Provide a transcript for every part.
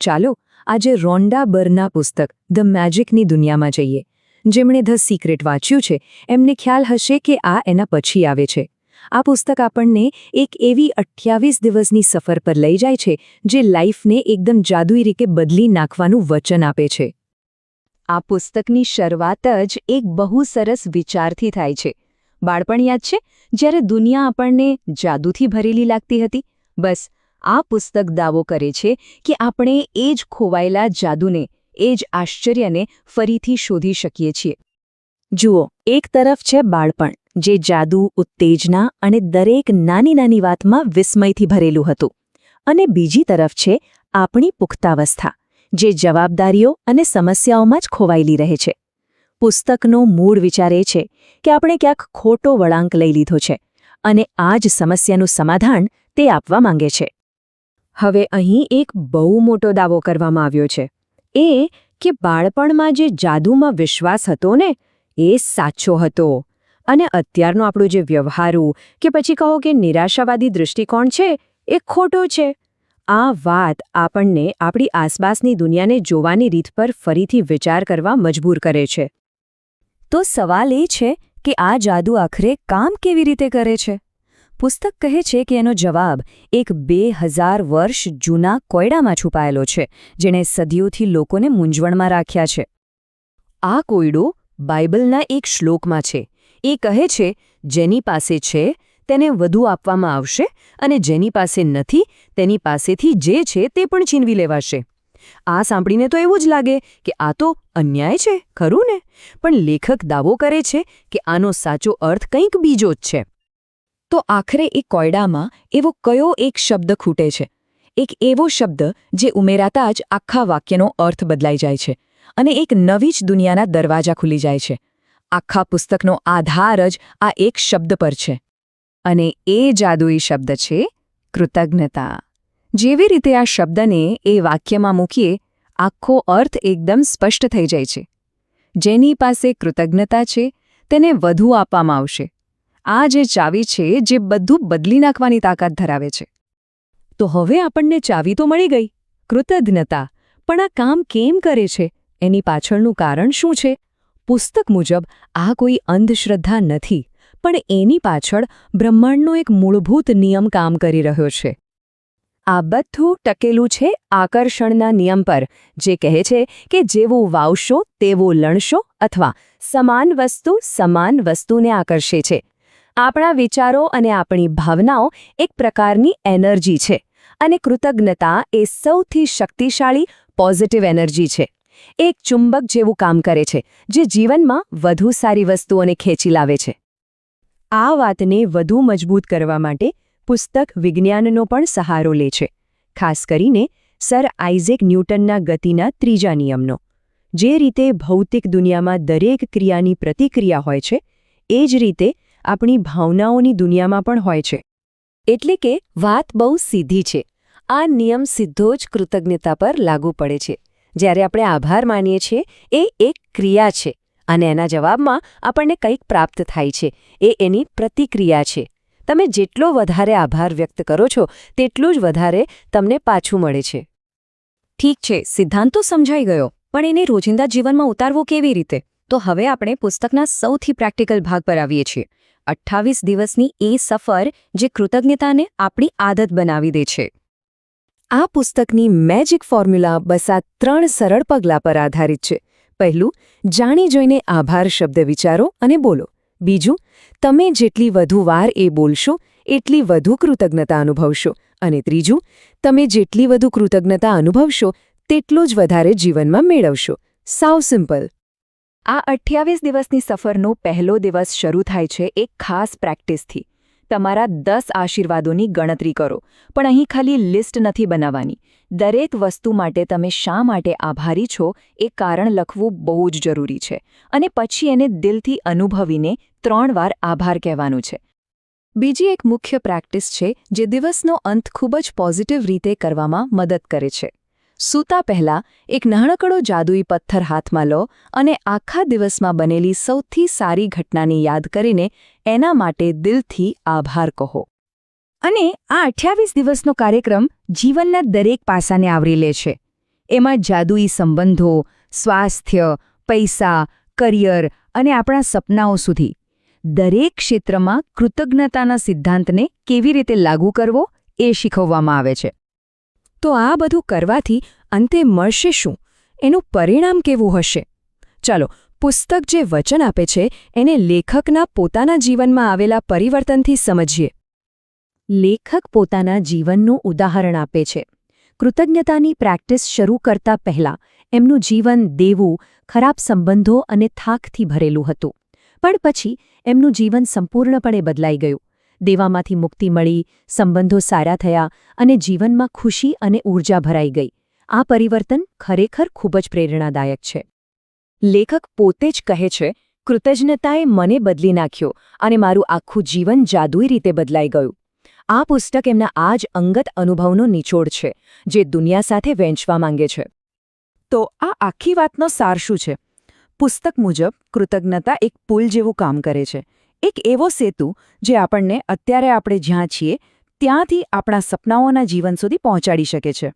ચાલો, આજે રોન્ડા બરના પુસ્તક, ધ મેજિકની દુનિયામાં જઈએ. જેમણે ધ સિક્રેટ વાંચ્યું છે, એમને ખ્યાલ હશે કે આ એના પછી આવે છે. આ પુસ્તક આપણને એક એવી અઠ્યાવીસ દિવસની સફર પર લઈ જાય છે, જે લાઈફને એકદમ જાદુઈ રીતે બદલી નાખવાનું વચન આપે છે. આ પુસ્તકની શરૂઆત જ એક બહુ સરસ વિચારથી થાય છે. બાળપણ યાદ છે, જ્યારે દુનિયા આપણને જાદુથી ભરેલી લાગતી હતી? બસ આ પુસ્તક દાવો કરે છે કે આપણે એ જ ખોવાયેલા જાદુને, એ જ આશ્ચર્યને ફરીથી શોધી શકીએ છીએ. જુઓ, એક તરફ છે બાળપણ, જે જાદુ, ઉત્તેજના અને દરેક નાની નાની વાતમાં વિસ્મયથી ભરેલું હતું. અને બીજી તરફ છે આપણી પુખ્તાવસ્થા, જે જવાબદારીઓ અને સમસ્યાઓમાં જ ખોવાયેલી રહે છે. પુસ્તકનો મૂળ વિચાર એ છે કે આપણે ક્યાંક ખોટો વળાંક લઈ લીધો છે અને આ જ સમસ્યાનું સમાધાન તે આપવા માંગે છે. હવે અહીં એક બહુ મોટો દાવો કરવામાં આવ્યો છે. એ કે બાળપણમાં જે જાદુમાં વિશ્વાસ હતો ને, એ સાચો હતો. અને અત્યારનો આપણો જે વ્યવહારુ કે પછી કહો કે નિરાશાવાદી દૃષ્ટિકોણ છે, એ ખોટો છે. આ વાત આપણને આપણી આસપાસની દુનિયાને જોવાની રીત પર ફરીથી વિચાર કરવા મજબૂર કરે છે. તો સવાલ એ છે કે આ જાદુ આખરે કામ કેવી રીતે કરે છે? પુસ્તક કહે છે કે એનો જવાબ એક બે હજાર વર્ષ જૂના કોયડામાં છુપાયેલો છે, જેણે સદીઓથી લોકોને મૂંઝવણમાં રાખ્યા છે. આ કોયડો બાઇબલના એક શ્લોકમાં છે. એ કહે છે, જેની પાસે છે, તેને વધુ આપવામાં આવશે અને જેની પાસે નથી, તેની પાસેથી જે છે તે પણ છીનવી લેવાશે. આ સાંભળીને તો એવું જ લાગે કે આ તો અન્યાય છે, ખરું ને? પણ લેખક દાવો કરે છે કે આનો સાચો અર્થ કંઈક બીજો જ છે. તો આખરે એ કોયડામાં એવો કયો એક શબ્દ ખૂટે છે? એક એવો શબ્દ જે ઉમેરાતા જ આખા વાક્યનો અર્થ બદલાઈ જાય છે અને એક નવી જ દુનિયાના દરવાજા ખુલી જાય છે. આખા પુસ્તકનો આધાર જ આ એક શબ્દ પર છે. અને એ જાદુઈ શબ્દ છે કૃતજ્ઞતા. જેવી રીતે આ શબ્દને એ વાક્યમાં મૂકીએ, આખો અર્થ એકદમ સ્પષ્ટ થઈ જાય છે. જેની પાસે કૃતજ્ઞતા છે, તેને વધુ આપવામાં આવશે. આ જે ચાવી છે, જે બધું બદલી નાખવાની તાકાત ધરાવે છે. તો હવે આપણને ચાવી તો મળી ગઈ, કૃતજ્ઞતા. પણ આ કામ કેમ કરે છે? એની પાછળનું કારણ શું છે? પુસ્તક મુજબ, આ કોઈ અંધશ્રદ્ધા નથી, પણ એની પાછળ બ્રહ્માંડનો એક મૂળભૂત નિયમ કામ કરી રહ્યો છે. આ બધું ટકેલું છે આકર્ષણના નિયમ પર, જે કહે છે કે જેવું વાવશો, તેવું લણશો અથવા સમાન વસ્તુ સમાન વસ્તુને આકર્ષે છે. આપણા વિચારો અને આપણી ભાવનાઓ એક પ્રકારની એનર્જી છે અને કૃતજ્ઞતા એ સૌથી શક્તિશાળી પોઝિટિવ એનર્જી છે. એક ચુંબક જેવું કામ કરે છે, જે જીવનમાં વધુ સારી વસ્તુઓને ખેંચી લાવે છે. આ વાતને વધુ મજબૂત કરવા માટે પુસ્તક વિજ્ઞાનનો પણ સહારો લે છે, ખાસ કરીને સર આઇઝેક ન્યૂટનના ગતિના ત્રીજા નિયમનો. જે રીતે ભૌતિક દુનિયામાં દરેક ક્રિયાની પ્રતિક્રિયા હોય છે, એ જ રીતે આપણી ભાવનાઓની દુનિયામાં પણ હોય છે. એટલે કે વાત બહુ સીધી છે. આ નિયમ સીધો જ કૃતજ્ઞતા પર લાગુ પડે છે. જ્યારે આપણે આભાર માનીએ છીએ, એ એક ક્રિયા છે અને એના જવાબમાં આપણને કંઈક પ્રાપ્ત થાય છે. એ એની પ્રતિક્રિયા છે. તમે જેટલો વધારે આભાર વ્યક્ત કરો છો, તેટલું જ વધારે તમને પાછું મળે છે. ઠીક છે, સિદ્ધાંત સમજાઈ ગયો, પણ એને રોજિંદા જીવનમાં ઉતારવો કેવી રીતે? તો હવે આપણે પુસ્તકના સૌથી પ્રેક્ટિકલ ભાગ પર આવીએ છીએ. અઠ્ઠાવીસ દિવસની એ સફર જે કૃતજ્ઞતાને આપણી આદત બનાવી દે છે. આ પુસ્તકની મેજિક ફોર્મ્યુલા બસ ત્રણ સરળ પગલાં પર આધારિત છે. પહેલું, જાણી જોઈને આભાર શબ્દ વિચારો અને બોલો. બીજું, તમે જેટલી વધુ વાર એ બોલશો, એટલી વધુ કૃતજ્ઞતા અનુભવશો. અને ત્રીજું, તમે જેટલી વધુ કૃતજ્ઞતા અનુભવશો, તેટલું જ વધારે જીવનમાં મેળવશો. સાવ સિમ્પલ. આ અઠ્યાવીસ દિવસની સફરનો પહેલો દિવસ શરૂ થાય છે એક ખાસ પ્રેક્ટિસથી. તમારા દસ આશીર્વાદોની ગણતરી કરો, પણ અહીં ખાલી લિસ્ટ નથી બનાવવાની. દરેક વસ્તુ માટે તમે શા માટે આભારી છો એ કારણ લખવું બહુ જ જરૂરી છે અને પછી એને દિલથી અનુભવીને ત્રણ વાર આભાર કહેવાનું છે. બીજી એક મુખ્ય પ્રેક્ટિસ છે જે દિવસનો અંત ખૂબ જ પોઝિટિવ રીતે કરવામાં મદદ કરે છે. સૂતા પહેલા એક નાનકડો જાદુઈ પથ્થર હાથમાં લો અને આખા દિવસમાં બનેલી સૌથી સારી ઘટનાની યાદ કરીને એના માટે દિલથી આભાર કહો. અને આ અઠ્યાવીસ દિવસનો કાર્યક્રમ જીવનના દરેક પાસાને આવરી લે છે. એમાં જાદુઈ સંબંધો, સ્વાસ્થ્ય, પૈસા, કરિયર અને આપણા સપનાઓ સુધી દરેક ક્ષેત્રમાં કૃતજ્ઞતાના સિદ્ધાંતને કેવી રીતે લાગુ કરવો એ શીખવવામાં આવે છે. તો આ બધું કરવાથી અંતે મળશે શું? એનું પરિણામ કેવું હશે? ચાલો, પુસ્તક જે વચન આપે છે, એને લેખકના પોતાના જીવનમાં આવેલા પરિવર્તનથી સમજીએ. લેખક પોતાના જીવનનું ઉદાહરણ આપે છે. કૃતજ્ઞતાની પ્રેક્ટિસ શરૂ કરતા પહેલા, એમનું જીવન દેવું, ખરાબ સંબંધો અને થાકથી ભરેલું હતું. પણ પછી, એમનું જીવન સંપૂર્ણપણે બદલાઈ ગયું. દેવામાંથી મુક્તિ મળી, સંબંધો સારા થયા અને જીવનમાં ખુશી અને ઊર્જા ભરાઈ ગઈ. આ પરિવર્તન ખરેખર ખૂબ જ પ્રેરણાદાયક છે. લેખક પોતે જ કહે છે, કૃતજ્ઞતાએ મને બદલી નાખ્યો અને મારું આખું જીવન જાદુઈ રીતે બદલાઈ ગયું. આ પુસ્તક એમના આ જ અંગત અનુભવનો નિચોડ છે, જે દુનિયા સાથે વહેંચવા માંગે છે. તો આ આખી વાતનો સાર શું છે? પુસ્તક મુજબ કૃતજ્ઞતા એક પુલ જેવું કામ કરે છે. એક એવો સેતુ જે આપણને અત્યારે આપણે જ્યાં છીએ, ત્યાંથી આપણા સપનાઓના જીવન સુધી પહોંચાડી શકે છે.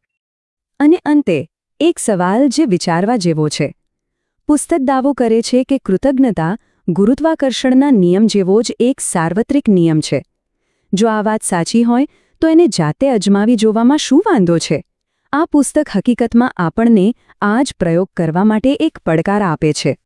અને અંતે, એક સવાલ જે વિચારવા જેવો છે. પુસ્તક દાવો કરે છે કે કૃતજ્ઞતા ગુરુત્વાકર્ષણના નિયમ જેવો જ એક સાર્વત્રિક નિયમ છે. જો આ વાત સાચી હોય, તો એને જાતે અજમાવી જોવામાં શું વાંધો છે? આ પુસ્તક હકીકતમાં આપણને આ જ પ્રયોગ કરવા માટે એક પડકાર આપે છે.